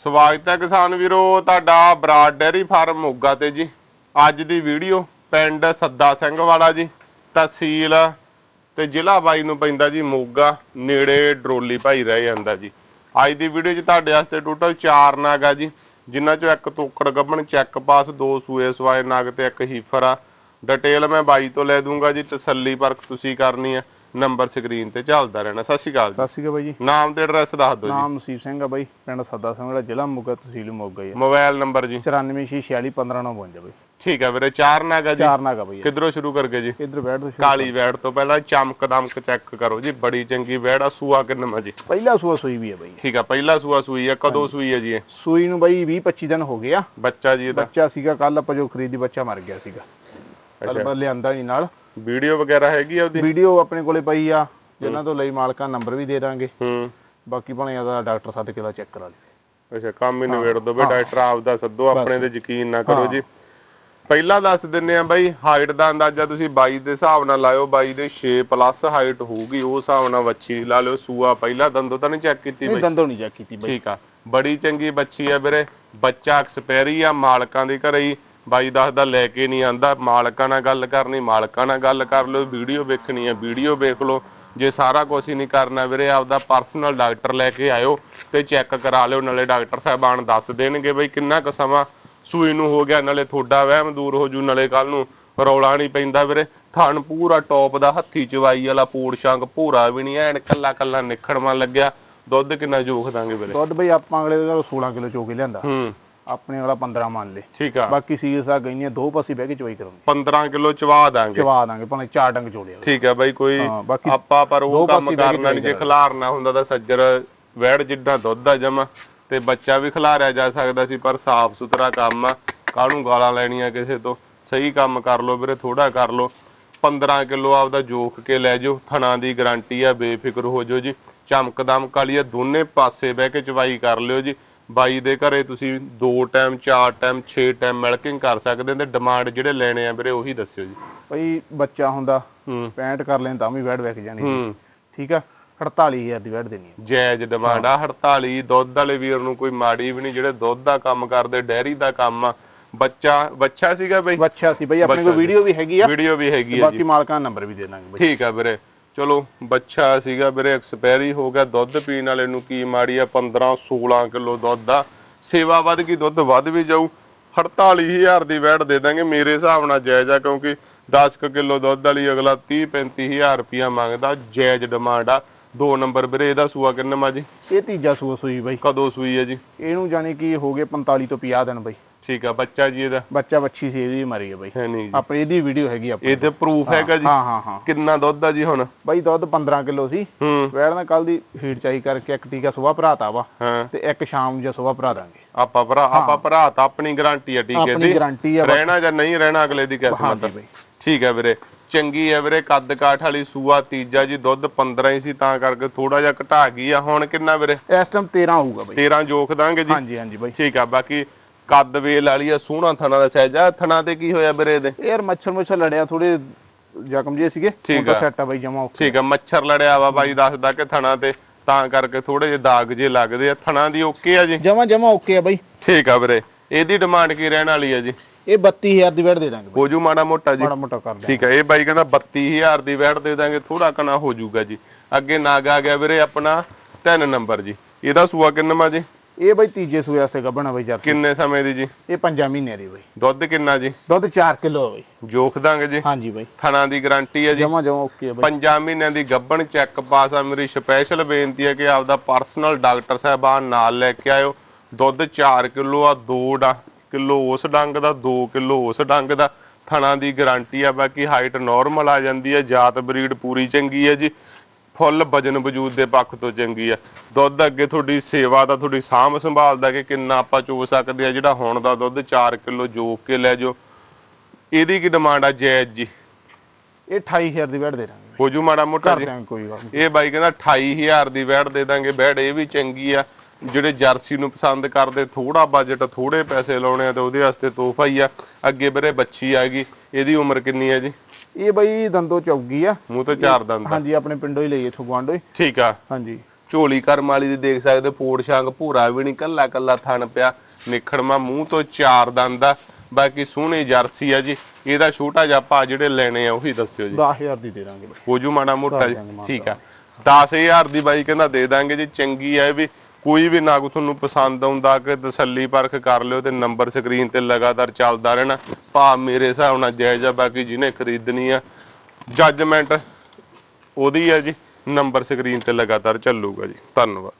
ਸਵਾਗਤ ਹੈ ਕਿਸਾਨ ਵੀਰੋ, ਤੁਹਾਡਾ ਬਰਾਡ ਡੈਰੀ ਫਾਰਮ ਮੋਗਾ ਤੇ ਜੀ। ਅੱਜ ਦੀ ਵੀਡੀਓ ਪਿੰਡ ਸੱਦਾ ਸਿੰਘ ਵਾਲਾ ਜੀ, ਤਹਿਸੀਲ ਤੇ ਜ਼ਿਲ੍ਹਾ ਬਾਈ ਨੂੰ ਪੈਂਦਾ ਜੀ ਮੋਗਾ, ਨੇੜੇ ਡਰੋਲੀ ਭਾਈ ਰਹਿ ਜਾਂਦਾ ਜੀ। ਅੱਜ ਦੀ ਵੀਡੀਓ 'ਚ ਤੁਹਾਡੇ ਵਾਸਤੇ ਟੋਟਲ 4 ਨਾਗ ਆ ਜੀ, ਜਿਨ੍ਹਾਂ 'ਚੋਂ ਇੱਕ ਤੋਕੜ ਗੱਬਣ, ਚੈੱਕ ਪਾਸ, ਦੋ ਸੂਏ ਸਵਾਏ ਨਾਗ ਤੇ ਇੱਕ ਹੀਫਰ ਆ। ਡਿਟੇਲ ਮੈਂ ਬਾਈ ਤੋਂ ਲੈ ਦੂੰਗਾ ਜੀ, ਤਸੱਲੀ ਪਰਖ ਤੁਸੀਂ ਕਰਨੀ ਆ। ਨੰਬਰ ਸਕਰੀਨ ਤੇ ਚੱਲਦਾ ਰਹਿਣਾ। ਸਤਿ ਸ਼੍ਰੀ ਅਕਾਲ ਜੀ। ਸਤਿ ਸ਼੍ਰੀ ਅਕਾਲ ਬਾਈ ਜੀ। ਨਾਮ ਤੇ ਐਡਰੈਸ ਦੱਸ ਦਿਓ ਜੀ। ਨਾਮ ਨਸੀਬ ਸਿੰਘ ਆ ਬਾਈ ਪਿੰਡ ਸੱਦਾ ਸਿੰਘ ਦਾ ਜ਼ਿਲ੍ਹਾ ਮੋਗਾ ਤਹਿਸੀਲ ਮੋਗਾ ਹੀ ਆ ਮੋਬਾਈਲ ਨੰਬਰ ਜੀ 9446415952 ਬਾਈ। ਠੀਕ ਹੈ ਵੀਰੇ ਚਾਰ ਨਾਗ ਆ ਜੀ। ਚਾਰ ਨਾਗਾ ਬਾਈ। ਕਿੱਧਰੋਂ ਸ਼ੁਰੂ ਕਰਗੇ ਜੀ? ਇੱਧਰ ਬੈਠ ਦੋ ਕਾਲੀ ਵੈੜ ਤੋਂ ਪਹਿਲਾਂ ਚਮਕ ਦਮਕ ਚੈੱਕ ਕਰੋ ਜੀ। ਬੜੀ ਚੰਗੀ ਵੈੜ ਆ ਸੂਆ ਕਿੰਨਾ ਜੀ। ਪਹਿਲਾ ਸੂਆ ਸੂਈ ਵੀ ਆ ਬਾਈ। ਠੀਕ ਆ ਪਹਿਲਾ ਸੂਆ ਸੂਈ ਆ ਕਦੋਂ ਸੂਈ ਆ ਜੀ ਇਹ? ਸੂਈ ਨੂੰ ਬਾਈ 20 25 ਦਿਨ ਹੋ ਗਏ ਆ। ਬੱਚਾ ਜੀ ਇਹਦਾ। ਬੱਚਾ ਸੀਗਾ ਕੱਲ ਆਪਾਂ ਜੋ ਖਰੀਦੀ ਬੱਚਾ ਮਰ ਗਿਆ ਸੀਗਾ। ਮੈਂ ਲਿਆਂਦਾ ਨਹੀਂ ਨਾਲ। ਵੀਡੀਓ ਵਗੈਰਾ ਹੈਗੀ ਆ ਉਹਦੀ? ਵੀਡੀਓ ਆਪਣੇ ਕੋਲੇ ਪਈ ਆ ਜਿਨ੍ਹਾਂ ਤੋਂ ਲਈ ਮਾਲਕਾਂ ਨੰਬਰ ਵੀ ਦੇ ਦਾਂਗੇ। ਹੂੰ। ਬਾਕੀ ਭਾਵੇਂ ਆਦਾ ਡਾਕਟਰ ਸੱਦ ਕੇ ਦਾ ਚੈੱਕ ਕਰਾ ਲਵੇ ਅੱਛਾ ਕੰਮ ਹੀ ਨਿਬੇੜ ਦੋ ਬੇ ਡਾਕਟਰ ਆਪਦਾ ਸੱਦੋ ਆਪਣੇ ਤੇ ਯਕੀਨ ਨਾ ਕਰੋ ਜੀ। ਪਹਿਲਾਂ ਦੱਸ ਦਿੰਨੇ ਆ ਬਾਈ ਹਾਈਟ ਦਾ ਅੰਦਾਜ਼ਾ ਤੁਸੀਂ 22 ਦੇ ਹਿਸਾਬ ਨਾਲ ਲਾਇਓ 22 ਦੇ 6 ਪਲੱਸ ਹਾਈਟ ਹੋਊਗੀ ਉਹ ਹਿਸਾਬ ਨਾਲ ਵੱਛੀ ਲਾ ਲਿਓ ਸੂਆ ਪਹਿਲਾਂ ਦੰਦੋ ਤਾਂ ਨਹੀਂ ਚੈੱਕ ਕੀਤੀ ਬਾਈ? ਦੰਦੋਂ ਨਹੀਂ ਚੈੱਕ ਕੀਤੀ ਬਾਈ। ਠੀਕ ਆ। ਬੜੀ ਚੰਗੀ ਬੱਚੀ ਆ ਵੀਰੇ। ਬੱਚਾ ਐਕਸਪੈਰੀ ਆ ਮਾਲਕਾਂ ਦੇ ਘਰੇ ਹੀ। ਬਾਈ ਦੱਸਦਾ ਲੈ ਕੇ ਨਹੀਂ ਆਂਦਾ ਮਾਲਕਾਂ ਨਾਲ ਗੱਲ ਕਰਨੀ ਮਾਲਕਾਂ ਨਾਲ ਗੱਲ ਕਰ ਲਓ ਵੀਡੀਓ ਵੇਖਣੀ ਆ ਵੀਡੀਓ ਵੇਖ ਲਓ। ਜੇ ਸਾਰਾ ਕੁਝ ਹੀ ਨਹੀਂ ਕਰਨਾ ਵੀਰੇ ਆਪਦਾ ਪਰਸਨਲ ਡਾਕਟਰ ਲੈ ਕੇ ਆਇਓ ਤੇ ਚੈੱਕ ਕਰਾ ਲਿਓ ਨਾਲੇ ਡਾਕਟਰ ਸਾਹਿਬਾਨ ਦੱਸ ਦੇਣਗੇ ਬਈ ਕਿੰਨਾ ਕੁ ਸਮਾਂ ਸੂਈ ਨੂੰ ਹੋ ਗਿਆ ਨਾਲੇ ਤੁਹਾਡਾ ਵਹਿਮ ਦੂਰ ਹੋ ਜੂ ਨਾਲੇ ਕੱਲ ਨੂੰ ਰੌਲਾ ਨਹੀਂ ਪੈਂਦਾ ਵੀਰੇ। ਥਣ ਪੂਰਾ ਟੌਪ ਦਾ ਹੱਥੀ ਚਵਾਈ ਵਾਲਾ ਪੂੜ ਸ਼ੰਗ ਭੂਰਾ ਵੀ ਨਹੀਂ ਐਨ ਕੱਲਾ ਕੱਲਾ ਨਿਖੜਵਾਂ ਲੱਗਿਆ। ਦੁੱਧ ਕਿੰਨਾ ਜੋਖ ਦਾਂਗੇ ਵੀਰੇ। ਦੁੱਧ ਬਾਈ ਆਪਾਂ ਅਗਲੇ ਦੇ ਘਰੋਂ 16 ਕਿਲੋ ਚੋ ਕੇ ਲਿਆਂਦਾ। ਹੂੰ। ਆਪਣੇ ਵਾਲਾ 15 ਮੰਨ ਲੇ ਠੀਕ ਆ। ਬਾਕੀ ਸੀਰੀਅਸ ਆ ਗਈਆਂ ਦੋ ਪਾਸੇ ਬਹਿ ਕੇ ਚਵਾਈ ਕਰਾਂਗੇ। 15 ਕਿਲੋ ਚਵਾ ਦਾਂਗੇ। ਚਵਾ ਦਾਂਗੇ ਭਾਵੇਂ ਚਾਰ ਡੰਗ ਚੋਲੇ ਠੀਕ ਹੈ ਬਾਈ ਕੋਈ ਹਾਂ, ਬਾਕੀ ਆਪਾਂ ਪਰ ਉਹ ਕੰਮ ਪਾਸੇ ਬਹਿ ਕੇ ਕਰਨਾ ਨਹੀਂ ਜੇ। ਖਿਲਾਰਨਾ ਹੁੰਦਾ ਤਾਂ ਸੱਜਰ ਵੈੜ ਜਿੱਡਾ ਦੁੱਧ ਆ ਜਮਾ ਤੇ ਬੱਚਾ ਵੀ ਖਿਲਾਰਿਆ ਜਾ ਸਕਦਾ ਸੀ ਪਰ ਸਾਫ਼ ਸੁਥਰਾ ਕੰਮ ਆ। ਕਾਹਨੂੰ ਗਾਲਾਂ ਲੈਣੀਆਂ ਕਿਸੇ ਤੋਂ? ਸਹੀ ਕੰਮ ਕਰ ਲਓ ਵੀਰੇ ਥੋੜਾ ਕਰ ਲਓ। 15 ਕਿਲੋ ਆਪਦਾ ਜੋਖ ਕੇ ਲੈ ਜਾਓ ਥਣਾ ਦੀ ਗਾਰੰਟੀ ਆ ਬੇਫਿਕਰ ਹੋ ਜਾਓ ਜੀ। ਚਮਕਦਮ ਕਾਲੀ ਆ ਦੋਨੇ ਪਾਸੇ ਬਹਿ ਕੇ ਚਵਾਈ ਕਰ ਲਿਓ ਜੀ। ਬਾਈ ਦੇ ਘਰੇ ਤੁਸੀਂ ਦੋ ਟਾਈਮ ਚਾਰ ਟਾਈਮ 6 ਟਾਈਮ ਮਿਲਕਿੰਗ ਕਰ ਸਕਦੇ ਤੇ ਡਿਮਾਂਡ ਜਿਹੜੇ ਲੈਣੇ ਆ ਵੀਰੇ ਉਹੀ ਦੱਸਿਓ ਜੀ। ਬਈ ਬੱਚਾ ਹੁੰਦਾ ਹੂੰ। 65 ਕਰ ਲੈਣ ਤਾਂ ਵੀ ਵੈੜ ਵਿਕ ਜਾਣੀ ਠੀਕ ਆ? 48000 ਦੀ ਵੈੜ ਦੇਣੀ ਹੈ ਜਾਇਜ਼ ਡਿਮਾਂਡ ਆ 48 ਦੁੱਧ ਵਾਲੇ ਵੀਰ ਨੂੰ ਕੋਈ ਮਾੜੀ ਵੀ ਨਹੀਂ ਜਿਹੜੇ ਦੁੱਧ ਦਾ ਕੰਮ ਕਰਦੇ ਡੈਰੀ ਦਾ ਕੰਮ ਆ। ਬੱਚਾ ਬੱਚਾ ਸੀਗਾ ਬਈ? ਬੱਚਾ ਸੀ ਬਈ ਆਪਣੇ ਕੋਲ ਵੀਡੀਓ ਵੀ ਹੈਗੀ ਆ। ਵੀਡੀਓ ਵੀ ਹੈਗੀ ਆ ਬਾਕੀ ਮਾਲਕਾਂ ਦਾ ਨੰਬਰ ਵੀ ਦੇ ਦਾਂਗੇ ਠੀਕ ਆ ਵੀਰੇ। ਚਲੋ ਬੱਚਾ ਸੀਗਾ ਵੀਰੇ ਐਕਸਪਾਇਰੀ ਹੋ ਗਿਆ ਦੁੱਧ ਪੀਣ ਵਾਲੇ ਨੂੰ ਕੀ ਮਾੜੀ ਆ 15 16 ਕਿਲੋ ਦੁੱਧ ਆ। ਸੇਵਾ ਵੱਧ ਗਈ ਦੁੱਧ ਵੱਧ ਵੀ ਜਾਊ। 48000 ਦੀ ਵੈਟ ਦੇ ਦਾਂਗੇ ਮੇਰੇ ਹਿਸਾਬ ਨਾਲ ਜਾਇਜ਼ ਆ ਕਿਉਂਕਿ 10 ਕੁ ਕਿਲੋ ਦੁੱਧ ਵਾਲੀ ਅਗਲਾ 30 35000 ਰੁਪਿਆ ਮੰਗਦਾ ਜਾਇਜ਼ ਡਿਮਾਂਡ ਆ। ਦੋ ਨੰਬਰ ਵੀਰੇ ਇਹਦਾ ਸੂਆ ਕਿੰਨਾ ਮਾ ਜੀ? ਇਹ ਤੀਜਾ ਸੂਆ ਸੂਈ ਬਈ। ਕਦੋਂ ਸੂਈ ਹੈ ਜੀ? ਇਹਨੂੰ ਜਾਣੀ ਕਿ ਹੋ ਗਏ 45 ਤੋਂ 50 ਦਿਨ ਬਈ। ਠੀਕ ਆ ਬੱਚਾ ਜੀ ਇਹਦਾ? ਬੱਚਾ ਬੱਚੀ ਸੀ ਇਹਦੀ ਮਰੀ ਹੈ ਬਈ। ਹੈ ਨਹੀਂ ਜੀ। ਆਪਣੀ ਇਹਦੀ ਵੀਡੀਓ ਹੈਗੀ ਆਪਣੇ। ਇਹ ਤੇ ਪ੍ਰੂਫ ਹੈਗਾ ਜੀ? ਹਾਂ ਹਾਂ ਹਾਂ। ਕਿੰਨਾ ਦੁੱਧ ਆ ਜੀ ਹੁਣ? ਬਈ ਦੁੱਧ 15 ਕਿਲੋ ਸੀ। ਹੂੰ। ਵੈੜ ਨਾਲ ਕੱਲ ਦੀ ਹੀਟ ਚਾਈ ਕਰਕੇ ਇੱਕ ਟੀਕਾ ਸੁਬਾਹ ਭਰਾਤਾ ਵਾ। ਹਾਂ। ਤੇ ਇੱਕ ਸ਼ਾਮ ਜਾਂ ਸੁਬਾਹ ਭਰਾ ਦਾਂਗੇ। ਆਪਾਂ ਭਰਾ ਆਪਾਂ ਭਰਾ ਤਾਂ ਆਪਣੀ ਗਾਰੰਟੀ ਆ ਟੀਕੇ ਆਪਣੀ ਦੀ। ਗਾਰੰਟੀ ਆ ਰਹਿਣਾ ਜਾਂ ਨਹੀਂ ਰਹਿਣਾ ਅਗਲੇ ਦੀ ਕਿਸਮਤ। ਬਈ। ਠੀਕ ਹੈ ਵੀਰੇ। ਚੰਗੀ ਹੈ ਵੀਰੇ ਕੱਦ ਕਾਠ ਵਾਲੀ ਸੂਆ ਤੀਜਾ ਜੀ ਦੁੱਧ 15 ਹੀ ਸੀ ਤਾਂ ਕਰਕੇ ਥੋੜਾ ਜਿਹਾ ਘਟਾ ਗਈ ਆ। ਹੁਣ ਕਿੰਨਾ ਵੀਰੇ? ਇਸ ਟਾਈਮ 13 ਹੋਊਗਾ ਬਈ। 13 ਜੋਖ ਦਾਂਗੇ ਜੀ। ਹਾਂਜੀ ਹਾਂਜੀ ਬਈ। ਠੀਕ ਆ ਬਾਕੀ ਕੱਦ ਵੇਲ ਵਾਲੀ ਆ ਸੋਹਣਾ ਥਣਾ ਦਾ ਸਾਈਜ਼ ਆ। ਥਣਾ ਤੇ ਕੀ ਹੋਇਆ ਵੀਰੇ ਇਹਦੇ? ਇਹ ਯਾਰ ਮੱਛਰ ਮੁੱਛਰ ਲੜਿਆ ਥੋੜੇ ਜ਼ਖਮ ਜੇ ਸੀਗੇ। ਠੀਕ ਹੁਣ ਤਾਂ ਆ। ਸੈੱਟ ਆ ਬਈ ਜਮਾ ਠੀਕ ਆ ਮੱਛਰ ਲੜਿਆ ਵਾ ਬਾਈ ਦੱਸਦਾ ਕਿ ਥਣਾ ਤੇ। ਤਾਂ ਕਰਕੇ ਥੋੜੇ ਜਿਹੇ ਦਾਗ ਜੇ ਲੱਗਦੇ ਆ। ਥਣਾ ਦੀ ਓਕੇ ਆ ਜੀ? ਜਮਾ ਜਮਾ ਓਕੇ ਆ ਬਈ। ਠੀਕ ਆ ਵੀਰੇ। ਇਹਦੀ ਡਿਮਾਂਡ ਕੀ ਰਹਿਣ ਵਾਲੀ ਆ ਜੀ? ਇਹ 32000 ਦੀ ਵੈੜ ਦੇ ਦਾਂਗੇ ਬਈ। ਹੋ ਜੂ ਮਾੜਾ ਮੋਟਾ ਜੀ। ਮਾੜਾ ਮੋਟਾ ਕਰ ਦੇ ਠੀਕ ਹੈ ਇਹ ਬਾਈ ਕਹਿੰਦਾ 32000 ਦੀ ਵੈਟ ਦੇ ਦਾਂਗੇ। ਥੋੜਾ ਕਣਾ ਹੋ ਜਾਊਗਾ ਜੀ। ਅੱਗੇ ਨਾਗ ਆ ਗਿਆ ਵੀਰੇ ਆਪਣਾ 3 ਨੰਬਰ ਜੀ। ਇਹਦਾ ਸੂਆ ਕਿੰਨਾ ਜੀ? ਇਹ ਬਈ ਤੀਜੇ ਸੂਏ ਵਾਸਤੇ ਗੱਭਣਾ ਬਈ ਜਰਸੀ। ਕਿੰਨੇ ਸਮੇਂ ਦੀ ਜੀ? ਇਹ 5 ਮਹੀਨੇ ਦੀ ਬਈ। ਦੁੱਧ ਕਿੰਨਾ ਜੀ? ਦੁੱਧ 4 ਕਿਲੋ ਬਈ। ਜੋਖ ਦਾਂਗੇ ਜੀ? ਹਾਂਜੀ ਬਈ। ਥਣਾ ਦੀ ਗਾਰੰਟੀ ਹੈ ਜੀ? ਜਮਾ ਜਮਾ ਓਕੇ ਬਈ। ਪੰਜਾਂ ਮਹੀਨਿਆਂ ਦੀ ਗੱਭਣ ਚੈੱਕ ਪਾਸ ਆ। ਮੇਰੀ ਸਪੈਸ਼ਲ ਬੇਨਤੀ ਹੈ ਕਿ ਆਪਦਾ ਪਰਸਨਲ ਡਾਕਟਰ ਸਾਹਿਬਾਨ ਨਾਲ ਲੈ ਕੇ ਆਇਓ। ਦੁੱਧ 4 ਕਿਲੋ ਆ 2 ਡਾ ਕਿਲੋ ਉਸ ਡੰਗ ਦਾ 2 ਕਿਲੋ ਉਸ ਡੰਗ ਦਾ। ਥਣਾ ਦੀ ਗਾਰੰਟੀ ਆ। ਬਾਕੀ ਹਾਈਟ ਨਾਰਮਲ ਆ ਜਾਂਦੀ ਹੈ ਜਾਤ ਬਰੀਡ ਪੂਰੀ ਚੰਗੀ ਹੈ ਜੀ। ਫੁੱਲ ਵਜਨ ਵਜੂਦ ਦੇ ਪੱਖ ਤੋਂ ਚੰਗੀ ਆ। ਦੁੱਧ ਅੱਗੇ ਤੁਹਾਡੀ ਸੇਵਾ ਦਾ ਤੁਹਾਡੀ ਸਾਂਭ ਸੰਭਾਲ ਦਾ ਕਿ ਕਿੰਨਾ ਆਪਾਂ ਚੋ ਸਕਦੇ ਆ ਜਿਹੜਾ ਹੁਣ ਦਾ ਦੁੱਧ 4 ਕਿਲੋ ਜੋਕ ਕੇ ਲੈ ਜਾਓ। ਇਹਦੀ ਕੀ ਡਿਮਾਂਡ ਆ ਜਾਇਜ਼ ਜੀ? ਇਹ 28000 ਦੀ ਵੈੜ ਦੇ ਦਾਂਗੇ। ਹੋ ਜੂ ਮਾੜਾ ਮੋਟਾ ਜੀ। ਕੋਈ ਗੱਲ। ਇਹ ਬਾਈ ਕਹਿੰਦਾ 28000 ਦੀ ਵੈਟ ਦੇ ਦਾਂਗੇ। ਵੈਟ ਇਹ ਵੀ ਚੰਗੀ ਆ। ਜਿਹੜੇ ਜਰਸੀ ਨੂੰ ਪਸੰਦ ਕਰਦੇ ਥੋੜਾ ਬਜਟ ਥੋੜੇ ਪੈਸੇ ਲਾਉਣੇ ਆ ਤੇ ਉਹਦੇ ਵਾਸਤੇ ਤੋਹਫਾ ਹੀ ਆ। ਅੱਗੇ ਵੀਰੇ ਬੱਚੀ ਆ ਗਈ। ਇਹਦੀ ਉਮਰ ਕਿੰਨੀ ਹੈ ਜੀ? ਇਹ ਬਈ ਦੰਦੋ ਚੌਗੀ ਆ। ਮੂੰਹ ਤੇ ਚਾਰ ਦੰਦ। ਹਾਂਜੀ ਆਪਣੇ ਪਿੰਡੋਂ ਹੀ ਲਈ ਇਥੋਂ ਗਵਾਂਡੋ ਹੀ। ਠੀਕ ਆ। ਹਾਂਜੀ। ਝੋਲੀ ਕਰਮ ਵਾਲੀ ਦੀ ਦੇਖ ਸਕਦੇ ਪੋੜ ਛਾਂਗ ਭੂਰਾ ਵੀ ਨਹੀਂ ਕੱਲਾ ਕੱਲਾ ਥਣ ਪਿਆ। ਨਿਖੜਮਾ ਮੂੰਹ ਤੋਂ ਚਾਰ ਦੰਦ ਆ। ਬਾਕੀ ਸੋਹਣੀ ਜਰਸੀ ਆ ਜੀ। ਇਹਦਾ ਛੋਟਾ ਜਿਹਾ ਭਾ ਜਿਹੜੇ ਲੈਣੇ ਆ ਉਹੀ ਦੱਸਿਓ ਜੀ। 10000 ਦੀ ਦੇ ਦਾਂਗੇ। ਹੋ ਜੂ ਮਾੜਾ ਮੋਟਾ ਠੀਕ ਆ। 10000 ਦੀ ਬਾਈ ਕਹਿੰਦਾ ਦੇ ਦਾਂਗੇ ਜੀ ਚੰਗੀ ਆ ਇਹ ਵੀ। ਕੋਈ ਵੀ ਨਾਗ ਤੁਹਾਨੂੰ ਪਸੰਦ ਆਉਂਦਾ ਕਿ ਤਸੱਲੀ ਪਰਖ ਕਰ ਲਿਓ ਤੇ ਨੰਬਰ ਸਕਰੀਨ ਤੇ ਲਗਾਤਾਰ ਚੱਲਦਾ ਰਹਿਣਾ। ਭਾ ਮੇਰੇ ਹਿਸਾਬ ਨਾਲ ਜਾਇਜ਼ ਆ, ਬਾਕੀ ਜਿਹਨੇ ਖਰੀਦਣੀ ਆ ਜੱਜਮੈਂਟ ਉਹਦੀ ਆ ਜੀ, ਨੰਬਰ ਸਕਰੀਨ ਤੇ ਲਗਾਤਾਰ ਚੱਲੂਗਾ ਜੀ। ਧੰਨਵਾਦ।